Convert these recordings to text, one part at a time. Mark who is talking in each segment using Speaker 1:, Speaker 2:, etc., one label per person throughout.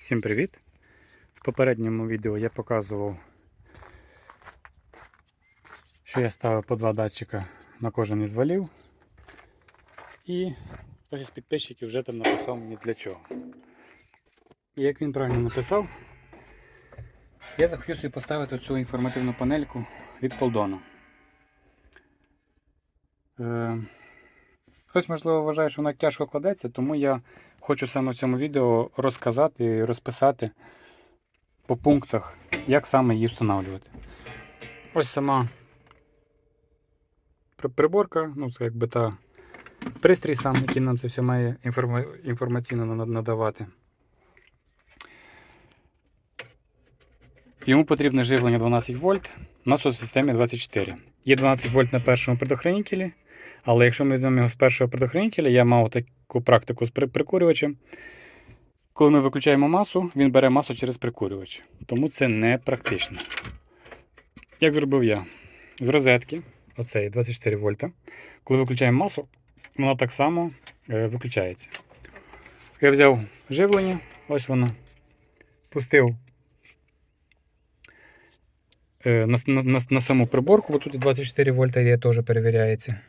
Speaker 1: Всім привіт! В попередньому відео я показував, що я ставив по два датчика на кожен із валів. І хтось із підписчиків вже там написав мені для чого. І як він правильно написав, я захотів собі поставити цю інформативну панельку від Полдона. Хтось, можливо, вважає, що вона тяжко кладеться, тому я хочу саме в цьому відео розказати і розписати по пунктах, як саме її встановлювати. Ось сама приборка, ну це якби та пристрій сам, який нам це все має інформаційно надавати. Йому потрібне живлення 12 вольт. У нас тут системі 24. Є 12 вольт на першому предохранителі, але якщо ми візьмемо його з першого предохранителя, я мав таку практику з прикурювачем. Коли ми виключаємо масу, він бере масу через прикурювач. Тому це не практично. Як зробив я? З розетки, оцей 24 вольта. Коли виключаємо масу, вона так само е, виключається. Я взяв живлення, ось воно. Пустив е, на, на, на, саму приборку, бо тут 24 вольта є, теж перевіряється.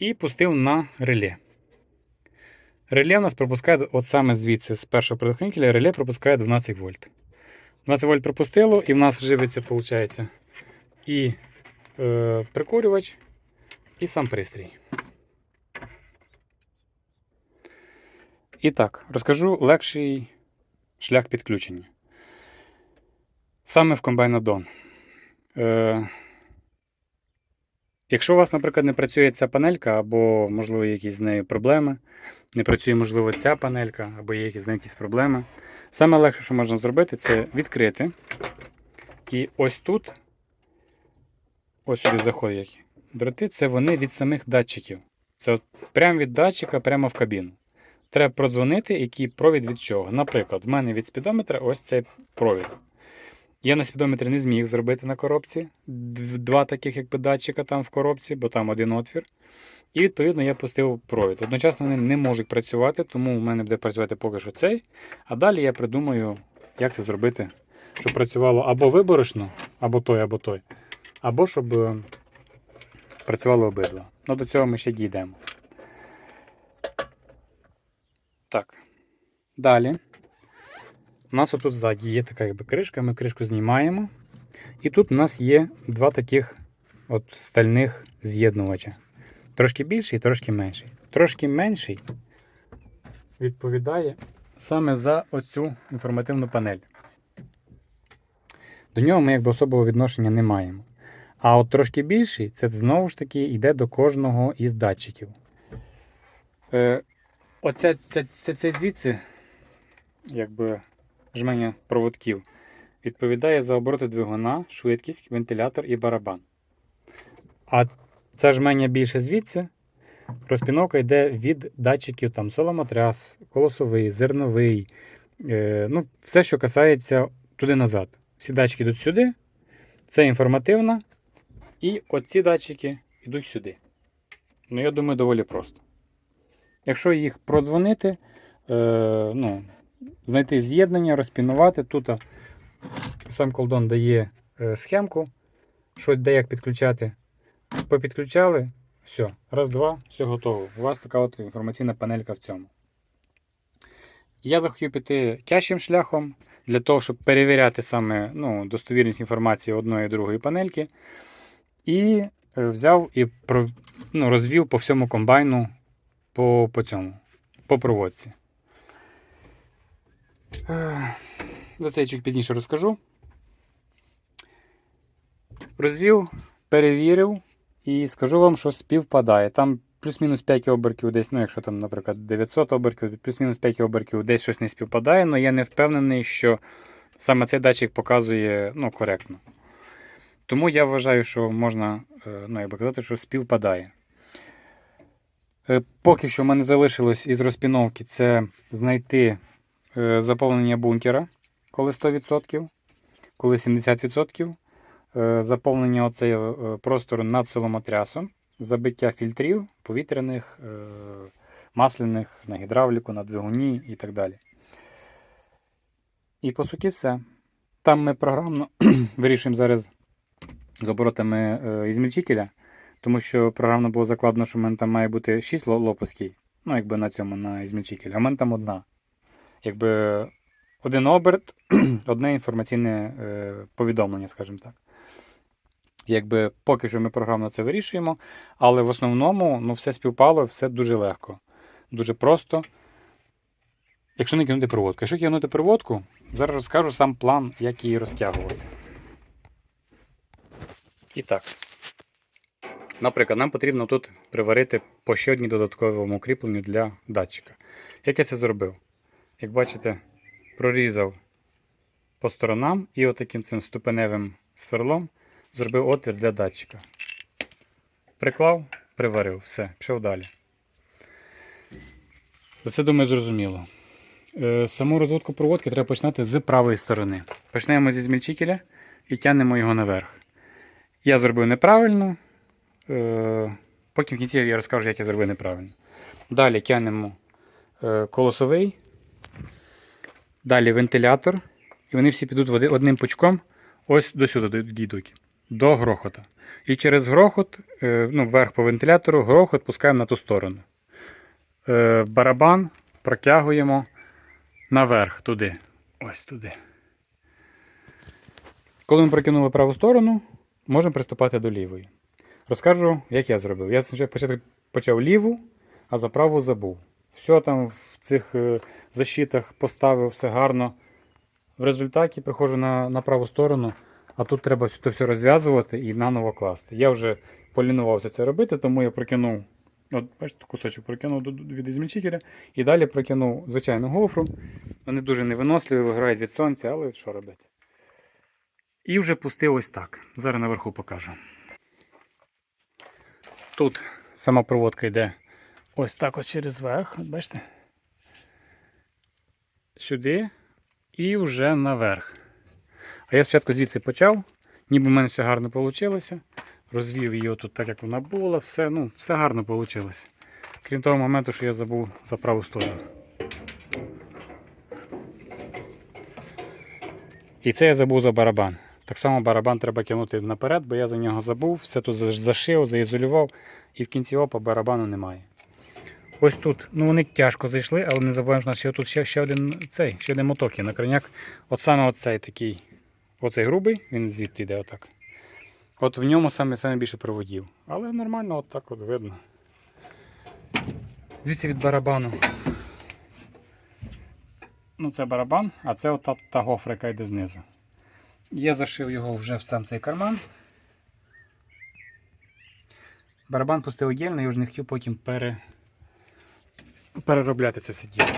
Speaker 1: І пустив на реле. Реле у нас пропускає, от саме звідси, з першого предохранителя, реле пропускає 12 вольт. 12 вольт пропустило, і в нас живиться, виходить, і е, прикурювач, і сам пристрій. І так, розкажу легший шлях підключення. Саме в комбайнодон. Е, якщо у вас, наприклад, не працює ця панелька, або, можливо, якісь з нею проблеми, не працює, можливо, ця панелька, або є якісь, з нею проблеми. Саме легше, що можна зробити, це відкрити. І ось тут, ось сюди заходять дроти, це вони від самих датчиків. Це от прямо від датчика, прямо в кабіну. Треба продзвонити, який провід від чого. Наприклад, в мене від спідометра ось цей провід. Я на спідометрі не зміг зробити на коробці два таких якби датчика там в коробці, бо там один отвір. І відповідно я пустив провід. Одночасно вони не можуть працювати, тому у мене буде працювати поки що цей. А далі я придумаю, як це зробити, щоб працювало або виборочно, або той, або той, або щоб е, працювало обидва. Ну до цього ми ще дійдемо. Так. Далі. У нас отут ззаді є така якби кришка, ми кришку знімаємо. І тут у нас є два таких от стальних з'єднувача. Трошки більший і трошки менший. Трошки менший відповідає саме за оцю інформативну панель. До нього ми якби особого відношення не маємо. А от трошки більший це знову ж таки йде до кожного із датчиків. Е, оця, ця, ця, ця звідси, якби жменя проводків, відповідає за обороти двигуна, швидкість, вентилятор і барабан. А ця жменя більше звідси. Розпіновка йде від датчиків там соломотряс, колосовий, зерновий. Е, ну, все, що касається туди-назад. Всі датчики йдуть сюди. Це інформативна. І оці датчики йдуть сюди. Ну, я думаю, доволі просто. Якщо їх продзвонити, е, ну, знайти з'єднання, розпінувати, тут сам колдон дає е, схемку, що де як підключати. Попідключали, все, раз, два, все готово. У вас така от інформаційна панелька в цьому. Я захотів піти тяжчим шляхом для того, щоб перевіряти саме ну, достовірність інформації одної і другої панельки. І е, взяв і ну, розвів по всьому комбайну по, по цьому, по проводці. Е, За це я чуть пізніше розкажу. Розвів, перевірив і скажу вам, що співпадає. Там плюс-мінус 5 оберків десь, ну якщо там, наприклад, 900 оберків, плюс-мінус 5 оберків десь щось не співпадає, але я не впевнений, що саме цей датчик показує ну, коректно. Тому я вважаю, що можна е, ну, як би казати, що співпадає. Е, Поки що в мене залишилось із розпіновки це знайти заповнення бункера, коли 100%, коли 70%. Е, Заповнення оцеї е, простору над соломотрясом, забиття фільтрів повітряних, е, масляних, на гідравліку, на двигуні і так далі. І по суті все. Там ми програмно вирішуємо зараз з оборотами е, ізмільчителя, тому що програмно було закладено, що в мене там має бути 6 ло- лопастей, ну якби на цьому на ізмільчителі, а в мене там одна. Якби один оберт, одне інформаційне е, повідомлення, скажімо так. Якби поки що ми програмно це вирішуємо, але в основному ну, все співпало, все дуже легко. Дуже просто. Якщо не кинути проводку. Якщо кинути проводку, зараз розкажу сам план, як її розтягувати. І так. Наприклад, нам потрібно тут приварити по ще одній додатковому кріпленню для датчика. Як я це зробив? Як бачите, прорізав по сторонам і отаким цим ступеневим сверлом зробив отвір для датчика. Приклав, приварив, все, пішов далі. За це думаю, зрозуміло. Е, Саму розводку проводки треба починати з правої сторони. Почнемо зі змільчителя і тягнемо його наверх. Я зробив неправильно. е, Потім в кінці я розкажу, як я зробив неправильно. Далі тягнемо е, колосовий, далі вентилятор. І вони всі підуть одним пучком ось до сюди дійдуть. До грохота. І через грохот, е, ну, вверх по вентилятору, грохот пускаємо на ту сторону. Е, Барабан протягуємо наверх туди. Ось туди. Коли ми прокинули праву сторону, можемо приступати до лівої. Розкажу, як я зробив. Я спочатку почав- ліву, а за праву забув. Все там в цих е, защитах поставив, все гарно. В результаті приходжу на, на праву сторону, а тут треба все, все розв'язувати і наново класти. Я вже полінувався це робити, тому я прокинув. От, бачите, кусочок прокинув від ізмільчителя і далі прокинув звичайну гофру. Вони дуже невиносливі, виграють від сонця, але що робити? І вже пустив ось так. Зараз наверху покажу. Тут сама проводка йде ось так ось через верх, бачите? Сюди і вже наверх. А я спочатку звідси почав, ніби в мене все гарно вийшло. Розвів її тут так, як вона була, все, ну, все гарно вийшло. Крім того моменту, що я забув за праву сторону. І це я забув за барабан. Так само барабан треба кинути наперед, бо я за нього забув, все тут зашив, заізолював, і в кінці опа барабану немає. Ось тут, ну вони тяжко зайшли, але не забуваємо, що у нас ще тут ще, ще один цей, ще один моток є на краняк. От саме оцей такий, оцей грубий, він звідти йде отак. От в ньому саме, саме більше проводів. Але нормально, от от видно. Звідси від барабану. Ну, це барабан, а це от та, та гофра, яка йде знизу. Я зашив його вже в сам цей карман. Барабан пустив отдельно, я вже не хотів потім пере... переробляти це все діло.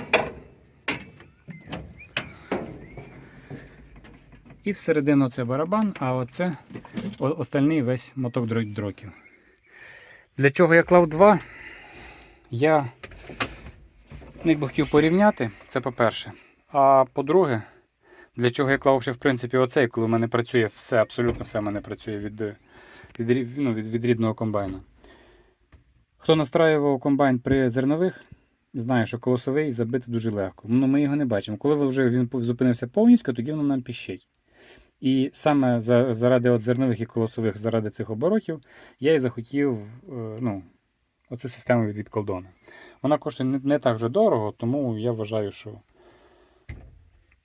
Speaker 1: І всередину це барабан, а оце остальний весь моток дро- дротів. Для чого я клав два? Я ну, якби хотів порівняти, це по-перше. А по-друге, для чого я клав ще, в принципі, оцей, коли в мене працює все, абсолютно все в мене працює від, від, ну, від, від рідного комбайна. Хто настраював комбайн при зернових, знає, що колосовий забити дуже легко. Ну, ми його не бачимо. Коли вже він зупинився повністю, тоді воно нам піщить. І саме за, заради от зернових і колосових, заради цих оборотів, я і захотів е, ну, оцю систему від, від колдона. Вона коштує не, не так вже дорого, тому я вважаю, що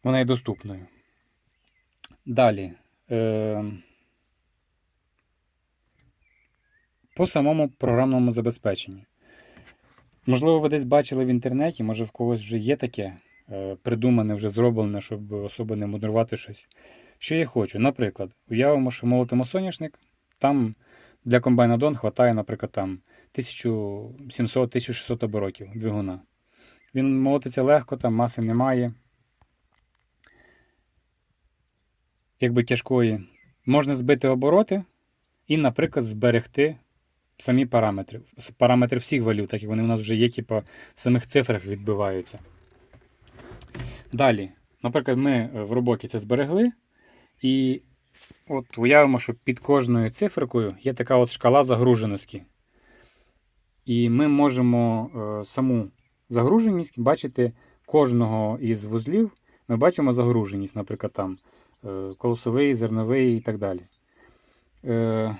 Speaker 1: вона є доступною. Далі. Е, по самому програмному забезпеченню. Можливо, ви десь бачили в інтернеті, може в когось вже є таке е, придумане, вже зроблене, щоб особо не мудрувати щось. Що я хочу? Наприклад, уявимо, що молотимо соняшник, там для комбайна Дон хватає, наприклад, там 1700-1600 оборотів двигуна. Він молотиться легко, там маси немає. Якби тяжкої. Можна збити обороти і, наприклад, зберегти самі параметри. Параметри всіх валют, так як вони у нас вже є, типу, в самих цифрах відбиваються. Далі, наприклад, ми е, в роботі це зберегли. І от уявимо, що під кожною циферкою є така от шкала загруженості. І ми можемо е, саму загруженість, бачите кожного із вузлів, ми бачимо загруженість, наприклад, там е, колосовий, зерновий і так далі. Е,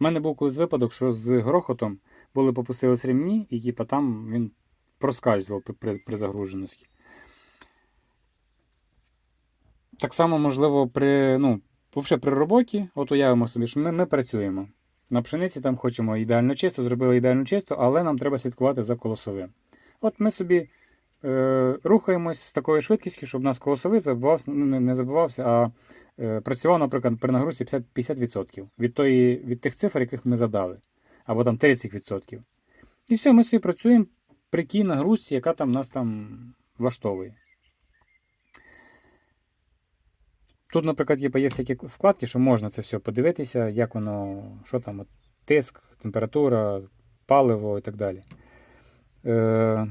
Speaker 1: У мене був колись випадок, що з грохотом були попустились ремні, і типа, там він проскальзував при, при, загруженості. Так само, можливо, при, ну, при роботі, от уявимо собі, що ми, ми працюємо. На пшениці там хочемо ідеально чисто, зробили ідеально чисто, але нам треба слідкувати за колосовим. От ми собі рухаємось з такою швидкістю, щоб у нас колосовий забувався, ну, не, забувався, а е, працював, наприклад, при нагрузці 50%, 50% від, тої, від тих цифр, яких ми задали, або там 30%. І все, ми собі працюємо при тій нагрузці, яка там нас там влаштовує. Тут, наприклад, є, є всякі вкладки, що можна це все подивитися, як воно, що там, тиск, температура, паливо і так далі. Е,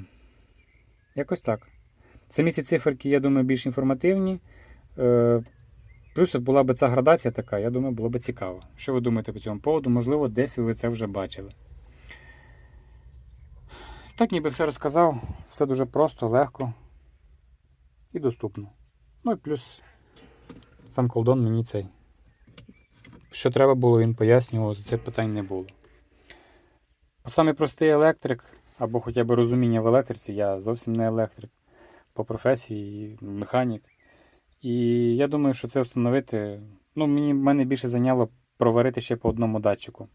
Speaker 1: якось так. Самі ці циферки, я думаю, більш інформативні. Е, плюс була б ця градація така, я думаю, було б цікаво. Що ви думаєте по цьому поводу? Можливо, десь ви це вже бачили. Так, ніби все розказав. Все дуже просто, легко і доступно. Ну і плюс сам колдон мені цей. Що треба було, він пояснював, за це питань не було. Саме простий електрик, або хоча б розуміння в електриці, я зовсім не електрик по професії, механік. І я думаю, що це встановити. Ну, мені мене більше зайняло проварити ще по одному датчику.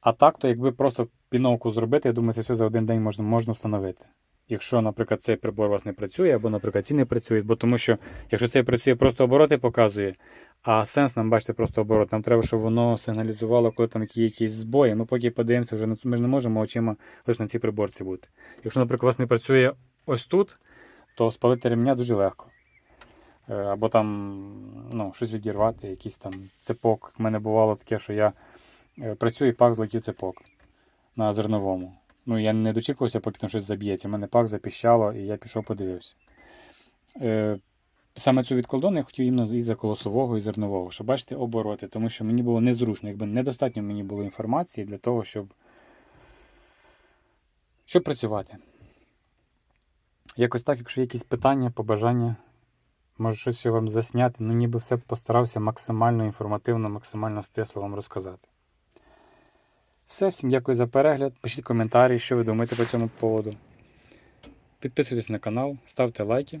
Speaker 1: А так, то якби просто піновку зробити, я думаю, це все за один день можна, можна встановити. Якщо, наприклад, цей прибор у вас не працює, або, наприклад, ці не працюють, бо тому що, якщо цей працює, просто обороти показує, а сенс нам, бачите, просто оборот. Нам треба, щоб воно сигналізувало, коли там є якісь збої. Ми поки подивимося, вже ми ж не можемо очима лише на цій приборці бути. Якщо, наприклад, у вас не працює ось тут, то спалити ремня дуже легко. Е, Або там ну, щось відірвати, якийсь там цепок. У мене бувало таке, що я е, працюю і пак злетів цепок на зерновому. Ну, я не дочікувався, поки там щось заб'ється. У мене пак запіщало, і я пішов подивився. Саме цю відколдону я хотів іменно і за колосового, і зернового, щоб бачите обороти, тому що мені було незручно, якби недостатньо мені було інформації для того, щоб, щоб працювати. Якось так, якщо є якісь питання, побажання, може щось вам засняти, ну ніби все постарався максимально інформативно, максимально стисло вам розказати. Все, всім дякую за перегляд. Пишіть коментарі, що ви думаєте по цьому поводу. Підписуйтесь на канал, ставте лайки.